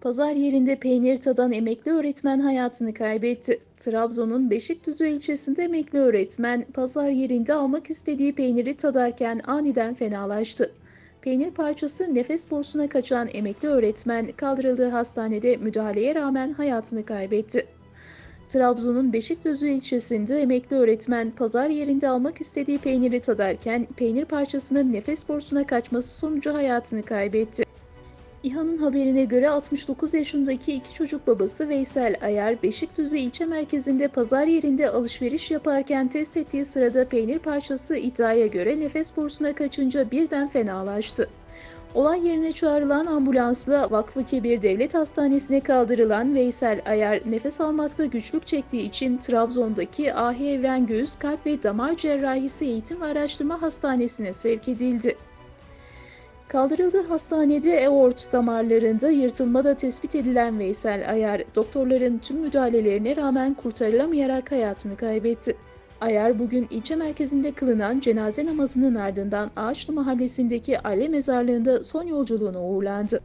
Pazar yerinde peynir tadan emekli öğretmen hayatını kaybetti. Trabzon'un Beşikdüzü ilçesinde emekli öğretmen pazar yerinde almak istediği peyniri tadarken aniden fenalaştı. Peynir parçası nefes borusuna kaçan emekli öğretmen kaldırıldığı hastanede müdahaleye rağmen hayatını kaybetti. Trabzon'un Beşikdüzü ilçesinde emekli öğretmen pazar yerinde almak istediği peyniri tadarken peynir parçasının nefes borusuna kaçması sonucu hayatını kaybetti. İHA'nın haberine göre 69 yaşındaki iki çocuk babası Veysel Ayar, Beşikdüzü ilçe merkezinde pazar yerinde alışveriş yaparken test ettiği sırada peynir parçası iddiaya göre nefes borusuna kaçınca birden fenalaştı. Olay yerine çağrılan ambulansla Vakfı Kebir Devlet Hastanesi'ne kaldırılan Veysel Ayar nefes almakta güçlük çektiği için Trabzon'daki Ahi Evren Göğüs Kalp ve Damar Cerrahisi Eğitim ve Araştırma Hastanesi'ne sevk edildi. Kaldırıldığı hastanede aort damarlarında yırtılma da tespit edilen Veysel Ayar, doktorların tüm müdahalelerine rağmen kurtarılamayarak hayatını kaybetti. Ayar bugün ilçe merkezinde kılınan cenaze namazının ardından Ağaçlı Mahallesi'ndeki aile mezarlığında son yolculuğuna uğurlandı.